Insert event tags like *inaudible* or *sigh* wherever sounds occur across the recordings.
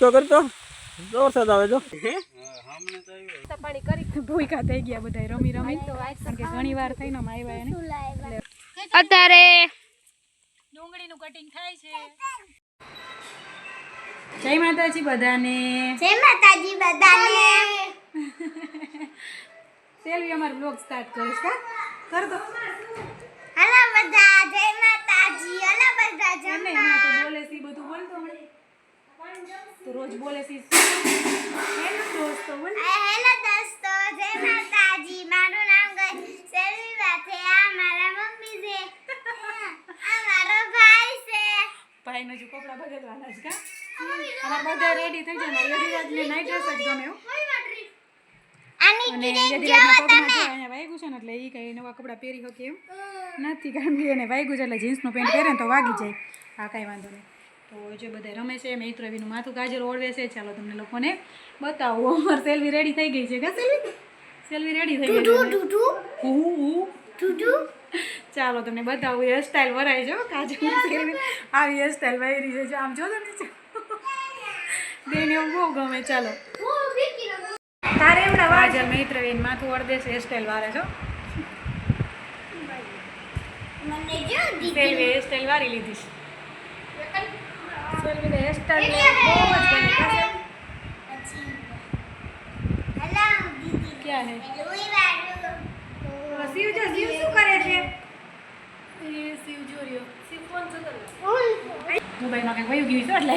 તો કરતો જો વરસાદ આવે જો. પાણી કરી ભૂકા થઈ ગયા બધા રમી રમી. કારણ કે ઘણી વાર થઈ ને આવ્યા એને અત્યારે ડુંગળીનું કટિંગ થાય છે. જય માતાજી બધાને. જય માતાજી બધાને. સેલ્વી અમાર બ્લોગ સ્ટાર્ટ કરીશ કા કર દો હલો બધા જય માતાજી. હાલો બધા જય બોલે છે ઈ બધું બોલતો હમણાં તો રોજ બોલે છે હેલો દોસ્તો હેલો દોસ્તો જય માતાજી. મારું નામ ગઈ સેલ્વી વાથે આ મારા મમ્મી છે. આ મારો ભાઈ છે. ભાઈનો જો કપડાં બદલવાના છે કા? અમારા બધા રેડી થઈ જાય મારી યદિરાજને નાઈટ ડ્રેસ જ ગમે અને યદિરાજના પગમાં જો અહીંયા વાગ્યું છે ને એટલે એ કઈ નવા કપડાં પહેરી શકે એમ નથી. કારણ કે એને વાગ્યું છે એટલે જીન્સનું પેન્ટ પહેરે ને તો વાગી જાય. હા કાંઈ વાંધો નહીં. તો જે બધા રમે છે મિત્ર રવિનું માથું કાજલ ઓળવે છે. ચાલો તમને લોકોને બતાવો. અમાર સેલ્વી રેડી થઈ ગઈ છે કા સેલ્વી સેલ્વી રેડી થઈ ગઈ છે. હું ચાલો તમને બતાવું હેરસ્ટાઈલ વરાય છે કાજર સેલ્વી આવી હેરસ્ટાઈલ વાયરી છે. આમ જો તો નીચે બેન એવું બહુ ગમે. ચાલો. તારે એવડા વાજર મિત્ર બેન માથું અડદે છે હેરસ્ટાઈલ વારે છો મને હેર સ્ટાઈલ સેલ્વી હેરસ્ટાઈલ વારી લીધી છે. હેરસ્ટાઈલ બહુ જ ગમે. કા સેલ્વી? હેલો દીદી. ક્યાં હે? શિવ જો શિવ શું કરે છે? એ શિવ જો રહ્યો. શિવ ફોન શું કરે. મોબાઈલમાં કંઈક વયું ગયું છે એટલે.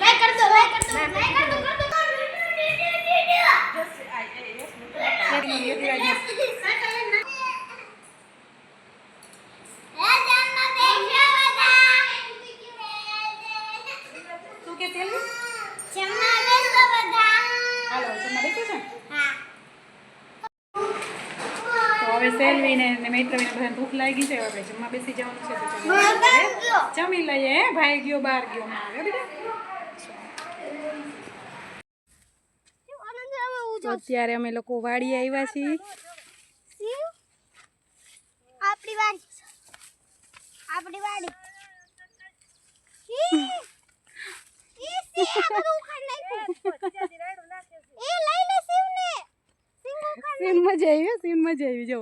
લાઈક કર દો લાઈક કર દો લાઈક કર દો કર દો એક મિનિટ, યદિરાજને શું કે સેલ્વી હાલો જમવા બેઠું છે તો હવે સેલ્વીને ને મૈત્રવીને બધાને ભૂખ લાગી છે હવે આપણે જમવા બેસી જવાનું છે તો ચાલો. આપણે જમી લઈએ હે? ભાઈ ગયો બહાર ગયો ના આવે બેટા? તો અત્યારે અમે લોકો વાડી આવ્યા છીએ. આપણી વાડી આપણી વાડી. ઈ, ઈ સિંહ આ બધું ઉખાડી નાખ્યું. એ લઈ લે સિંહને. સિંહ ઉખાડી સીન મજા આવી હો, સીન મજા આવી જો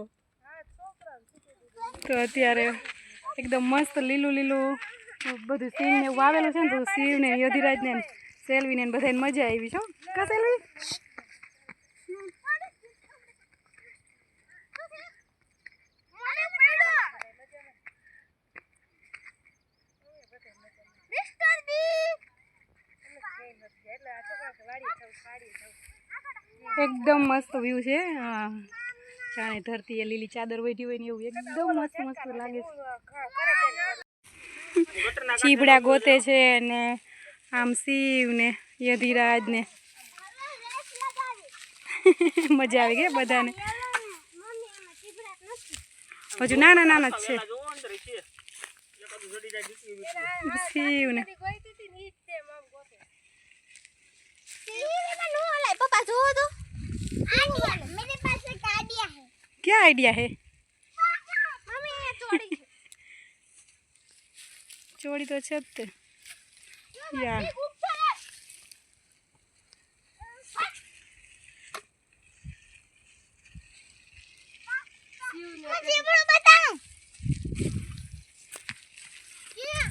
તો અત્યારે એકદમ મસ્ત લીલું લીલું બધું સીન ને એવું આવેલું છે ને તો શિવ ને સેલવીને ને સેલ્વી ને બધાને મજા આવી છો કા સેલ્વી? એકદમ મસ્ત વ્યૂ છે હા. જાણે ધરતી એ લીલી ચાદર વઢી હોય ને એવું એકદમ મસ્ત મસ્ત લાગે છે ચીબડા ગોતે છે ને આમ શિવ ને યધિરાજ ને મજા આવી ગઈ બધાને. હજુ નાના નાના જ છે. શિવ ને ટીવીમાં નો હલાય. પપ્પા જોવો તો આની મેરે પાસે એક આઈડિયા ગુપ્ત છે. આ ચીભડું બતાવું. ક્યાં?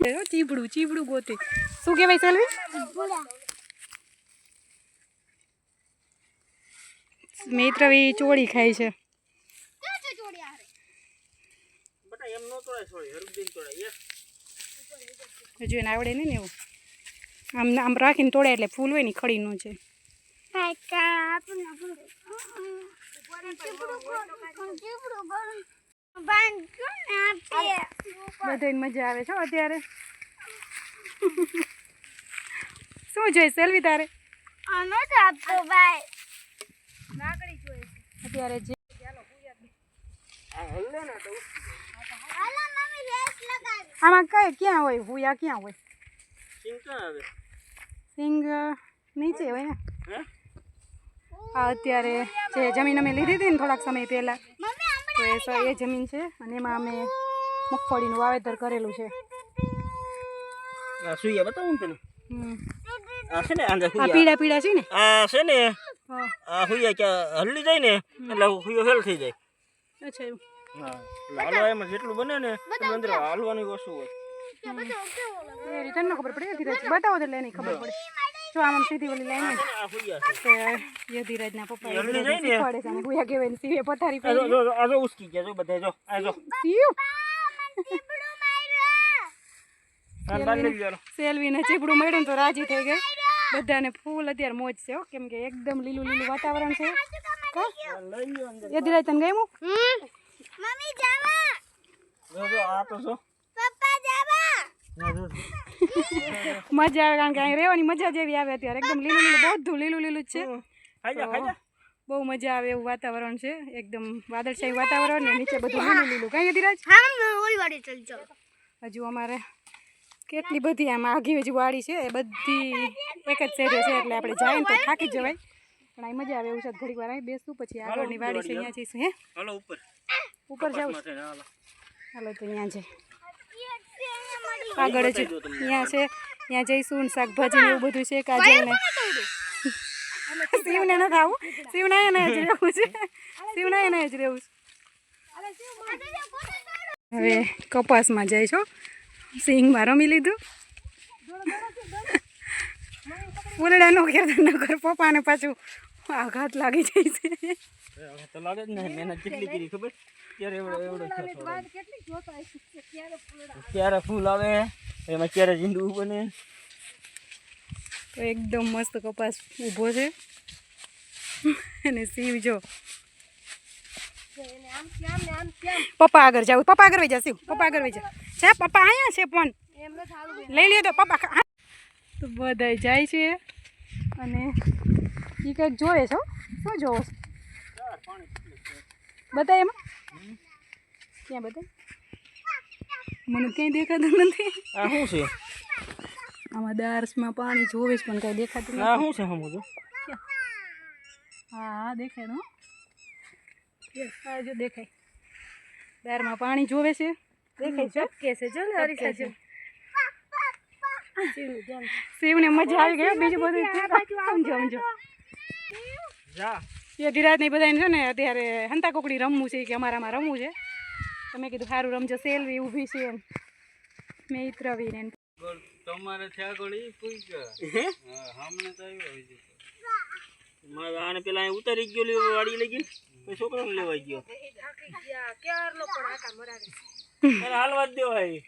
એ ચીબડું ચીબડું ગોતે શું કહેવાય સેલ્વી મિત્રવી ચોળી ખાય છે ક્યાં છે જોડિયા હારે? બટા એમ નો તોડાય સોળી ચોળી ખાય છે. હજુ એને આવડે નહીં ને એવું. આમ આમ રાખીને તોડે એટલે ફૂલ હોય ને ઈ ખડી નો છે? બધાને મજા આવે છે અત્યારે. શું જોઈએ સેલ્વી તારે? આનો જ આપતો ભાઈ અત્યારે જે આમાં કઈ ક્યાં હોય? હુયા ક્યાં હોય? સિંગ નીચે હોય ને? આ અત્યારે જે જમીન અમે લીધી હતી ને થોડાક સમય પહેલાં તો એ એ જમીન છે અને એમાં અમે મગફળીનું વાવેતર કરેલું છે. પીડા પીડા છે ને? આ છે ને આ હુયા કે હલ્લી જાય ને એટલે હુયો હેલ થઈ જાય. અચ્છા એવું હા એટલે એમાં જેટલું બને ને અંદર હાલવાની ઓછું હોય. એ રીતે ન ખબર પડે? ધીરજ બતાવો. એટલે એની ખબર પડે. જો આમ આમ સીધી ઓલી લાઈન તો એ ધીરજના પપ્પા એ જાય ને? શીખવાડે છે અને કહેવાય ને સીવે પથારી આ જો જો જો, આ જો ઉસકી ગયા જો બધા જો આ જો. સીવ સેલ્વીને ચીપડું મળ્યું તો રાજી થઈ ગઈ. બધાને ફૂલ અત્યારે મોજ છે હો. કેમ કે એકદમ લીલું લીલું વાતાવરણ છે. યદિરાજ આ લઈ એ ધીરજ તને ગયું મમ્મી જાવા. જો જો આ તો જો. પપ્પા જાવા. મજા આવે કારણ કે અહીં રહેવાની મજા જેવી આવે અત્યારે. એકદમ લીલું લીલું બધું લીલું લીલું જ છે. ખાઈ જા ખાઈ જા. બહુ મજા આવે એવું વાતાવરણ છે. એકદમ વાદળછાયું વાતાવરણ ને નીચે બધું લીલું લીલું. કઈ ધીરજ હજુ અમારે કેટલી બધી આમ આઘી હજુ વાડી છે એ બધી એક જ શેરે છે એટલે આપણે જાય તો થાકી જ જવાય. પણ અહીં મજા આવે એવું છે ઘડીક વાર અહીં બેસું પછી આગળની વાડી છે અહીંયા જઈશું હે? હાલો ઉપર. ઉપર જાવ હાલો. હાલો તો અહીંયા જઈ. આગળ જ અહીંયા છે ત્યાં જઈશું ને શાકભાજી ને એવું બધું છે કાજલ ને શિવને નથી આવું શિવના એને જ રહેવું છે. શિવના એને જ રહેવું છે. હવે કપાસમાં જાય છો સિંગમાં રમી લીધું ઉલડા નો ખેર ન કર પપ્પાને પાછું આઘાત લાગી જાય છે તો મહેનત કેટલી કરી ખબર ત્યારે એવડો એવડો ક્યારે ફૂલ આવે એમાં ક્યારે ઝીંડું બને તો એકદમ મસ્ત કપાસ ઊભો છે અને સિંહ જો પપ્પા આગળ જાવ પપ્પા આગળ વહી જશે પપ્પા આગળ વહી જા છે પપ્પા અહીંયા છે પણ. લઈ લે તો પપ્પા તો બધા જાય છે અને એ કંઈક જોવે છો શું જોવો છો? બધા એમાં. ક્યાં બધા મને ક્યાંય દેખાતું નથી. આ શું છે? આમાં દાર્સમાં પાણી જોવે છે પણ કાંઈ દેખાતું નથી. શું છે હમું હા હા દેખાય નો જો દેખાય. દારમાં પાણી જોવે છે. દેખાય ચપકે છે. જો ને હરી છે. શિવને મજા આવી ગઈ બીજું બધું. સમજો સમજો. એ ધીરાજ ને બધા છે ને અત્યારે હંતા કોકડી રમવું છે કે અમારામાં રમવું છે. તમે કીધું સારું રમજો સેલવી ઊભી છે એમ. મેં ઇતરવીને એમ. તમારે થયા ગળી કોઈ હે? હમણાં તો આવ્યો હોય છે. મારે આને પેલા અહીં ઉતારી ગયો વાડી લઈ ગઈ. પછી છોકરાને લેવાઈ ગયો હાલવા જ દેવાય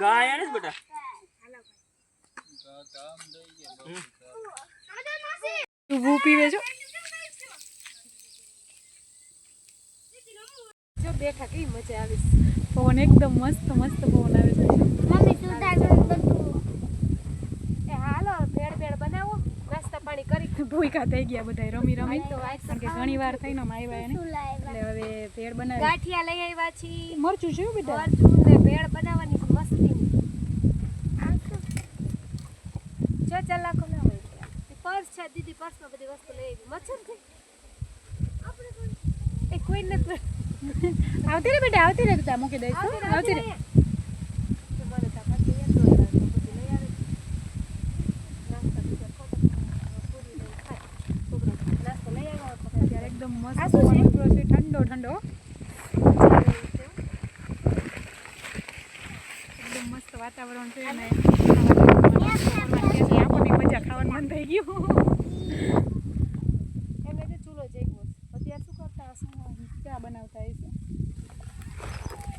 ગાય આને બેટા બેઠા કઈ મજા આવે પવન એકદમ મસ્ત મસ્ત પવન આવે છે. મમ્મી સુધા બધું એ હાલો ભેળ ભેળ બનાવો નાસ્તા પાણી કરી. ભૂકા થઈ ગયા બધા રમી રમી. કારણ કે ઘણી વાર થઈ ને આવ્યા એને. એટલે હવે ભેળ બનાવી. ગાંઠિયા લઈ આવ્યા છીએ. મરચું છે બેટા મરચું ને ભેળ બનાવવાની છે મસ્તી જો ચલાકો ના હોય પર્સ છે દીદી પર્સમાં બધી વસ્તુ લઈ આવી. મચ્છર કોઈ એ કોઈ નથી. આવતી રે બેટા આવતી રે તું મૂકી દઈશ આવતી રે મને તો પાછું યાદ હોય, બધું લઈ આવે નાસ્તા બીજા ખોટા પૂરી લઈને ખાય છોકરા નાસ્તો લઈ આવ્યા હોત તો કાંઈ અત્યારે એકદમ મસ્ત છે? ઠંડો ઠંડો. એકદમ મસ્ત વાતાવરણ છે અને આપણને મજા ખાવાનું મન થઈ ગયું. એમને જે ચૂલો જઈવો અત્યારે શું કરતા ચા બનાવતા હશે.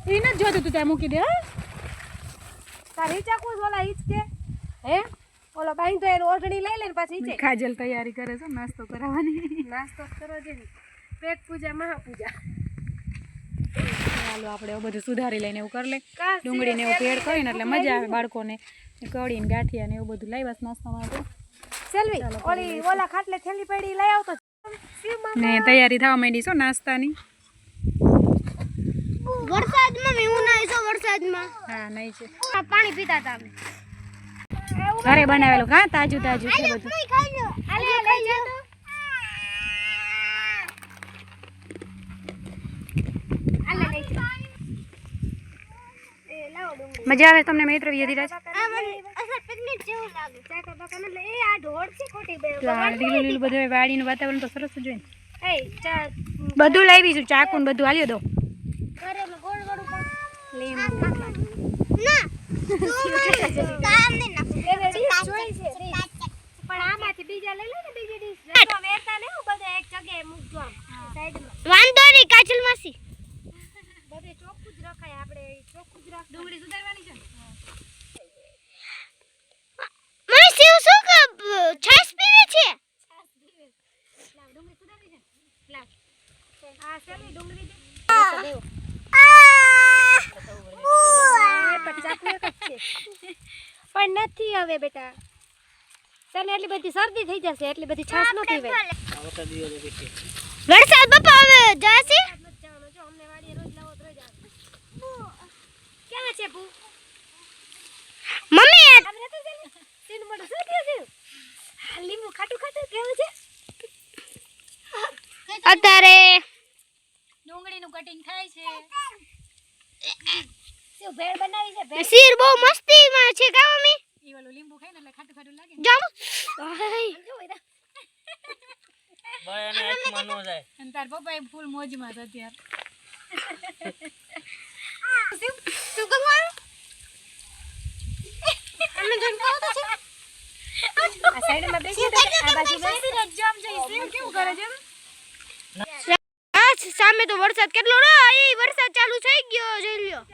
એ નથી જોતું તું ત્યાં મૂકી દે હા. તાર હિચાકું જ ઓલા જ કે? હે? ઓલો બાઈ તો એનું ઓઢણી લઈ લે ને પાછી કાજલ તૈયારી કરે છે નાસ્તો કરાવવાની નાસ્તો કરો છે ને પેટ પૂજા મહાપૂજા. ચાલો આપણે એવું બધું સુધારી લઈને એવું કરી લે ડુંગળીને એવું ભેળ કરીને એટલે મજા આવે બાળકોને. કઢી ને ગાંઠિયા ને એવું બધું લાવ્યા છે નાસ્તામાં તો. સેલ્વી ઓલી ઓલા ખાટલે થેલી પડી લઈ આવતો. ને તૈયારી થવા માંડી છો નાસ્તાની. વરસાદમાં મેં હું નાઈ છો વરસાદમાં. હા નહીં છે. પાણી પીતા હતા અમે. ઘરે બનાવેલું. કા તાજું તાજું છે બધું. મજા આવે તમને મિત્ર વિધિરાજ આ મને અસર પિકનિક જેવું લાગે. ચાકા બાકા એટલે એ આ ઢોળ છે ખોટી બે. તો આ લીલું લીલું બધું વાડીનું વાતાવરણ તો સરસ બધું લાવી છું ચાકુ ને બધું હાલ્યો દો. ના. *laughs* પણ આમાંથી બીજા લઈ લે ને બીજી ડીશ રસો વેરતા ને હું બધા એક જગ્યાએ મૂકજો આમ સાઈડમાં વાંધો નહીં કાજલ માસી બધે ચોખ્ખું જ રખાય આપણે ચોખ્ખું જ રાખ ડુંગળી સુધારવાની છે મને શિવ શું કે છાશ પીવે છે? ડુંગળી સુધારવી છે? આ સેલી ડુંગળી દે પણ નથી હવે બેટા. તને એટલી બધી શરદી થઈ જશે એટલી બધી છાસ નથી પીવાય વરસાદ બાપા હવે જાશે ક્યાં છે ભૂ? મમ્મી તેનું મોઢું શું થયું છે? લીંબુ ખાટું ખાટું કેવું છે? અત્યારે ડુંગળીનું કટિંગ થાય છે. શું ભેળ બનાવી છે? ભેળ? શીર બહુ મસ્તીમાં છે કા મમ્મી ઈ વાળું લીંબુ ખાય ને એટલે ખાટું ખાટું લાગે. જામ ભાઈ. અને એક મનો જાય. અને તાર પપ્પા એ ફૂલ મોજમાં છે અત્યારે. શું કરવાનું? અમે જોન કહો તો છે. આ સાઈડમાં બેસી આ બાજુ બેસી? જમ જઈ સેવ કેવું કરે છે સામે તો વરસાદ કેટલો રહ્યો? એ વરસાદ ચાલુ થઈ ગયો જોઈ લ્યો.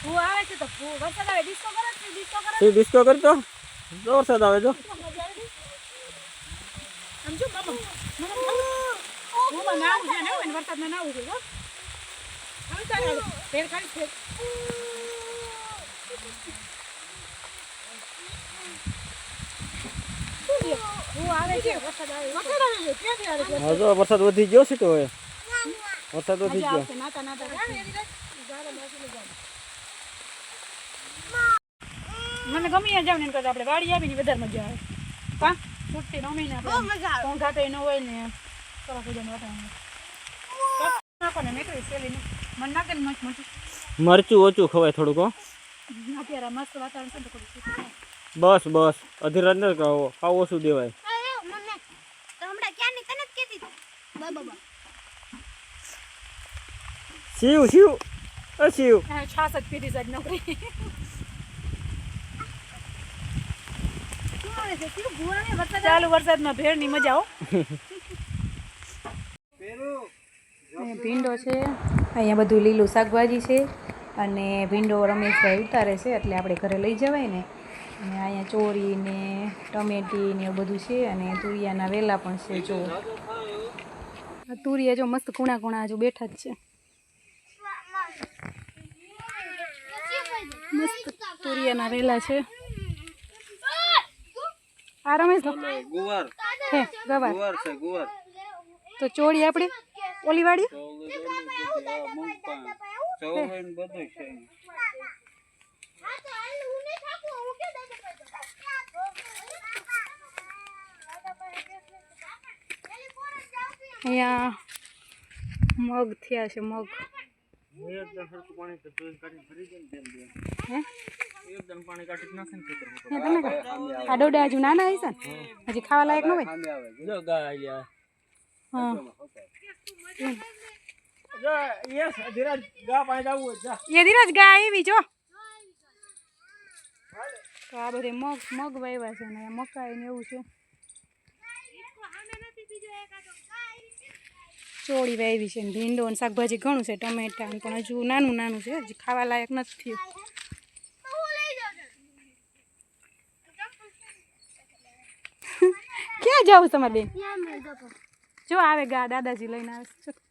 ભૂ આવે છે તો ભૂ વરસાદ આવે ડિસ્કો કરે છે ડિસ્કો કરે તું ડિસ્કો કરતો જો વરસાદ આવે નાવું છે ને નાવું છે હવે ફેર ફેર. છે? છે છે. જો વરસાદ વધી ગયો છે તો હવે. વરસાદ વધી મજા ગયો મને ગમી જાવ ને એમ કરતા આપણે વાડી આવીને વધારે મજા આવે કા છૂટતી રમીને આપણે મજા આવે ઘોંઘાટે ન હોય ને સરસ મજાનું વાતાવરણ નાખો ને સેલીને મને નાખે ને મસ્ત મસ્ત મરચું ઓછું ખવાય થોડુંક હો. અત્યારે મસ્ત વાતાવરણ છે થોડું બસ બસ. અધીરાજ અંદર કહો આવું ઓછું દેવાય. મને તો હમણાં ક્યાંની તને જ કહેતી બાબા શિવ શિવ અ શિવ છાસ જ પીધી સાહેબ નોકરી આવે છે ચાલુ વરસાદમાં ભેળની મજા હો ભીંડો છે. અહીંયા બધું લીલું શાકભાજી છે અને ભીંડો રમેશભાઈ ઉતારે છે એટલે આપણે ઘરે લઈ જવાય ને. અને અહીંયા ચોરી ને ટમેટી ને એવું બધું છે અને તુરિયાના વેલા પણ છે જો. તુરિયા જો મસ્ત કુણા કુણા હજુ બેઠા જ છે. મસ્ત તુરિયાના રેલા છે. આ રમેશ ગુવાર. હે ગવાર. ગુવાર છે ગુવાર. તો ચોળી આપણે ઓલી વાળી? બધું છે. અહીંયા મગ થયા છે મગ. એકદમ સરખું પાણી તો ધોઈને કાઢીને ભરી દે ને તેમ દે હે? એકદમ પાણી કાઢી નાખે ને ખેતરમાં હે આ ડોડા હજુ નાના હશે ને? હજી ખાવા લાયક ન હોય? જો ગાય આલ્યા. હા. જો યસ અધીરાજ ગા પાણી જાવું જા. એ ધીરજ ગાય આવી જો. તો આ બધે મગ મગ વાવ્યા છે ને મકાઈ ને એવું છે. ચોળી વાવી છે ને ભીંડો ને શાકભાજી ઘણું છે ટમેટા પણ હજુ નાનું નાનું છે હજી ખાવા લાયક નથી થયું. ક્યાં જાવ તમારે બેન? જો આવે ગા દાદાજી લઈને આવે.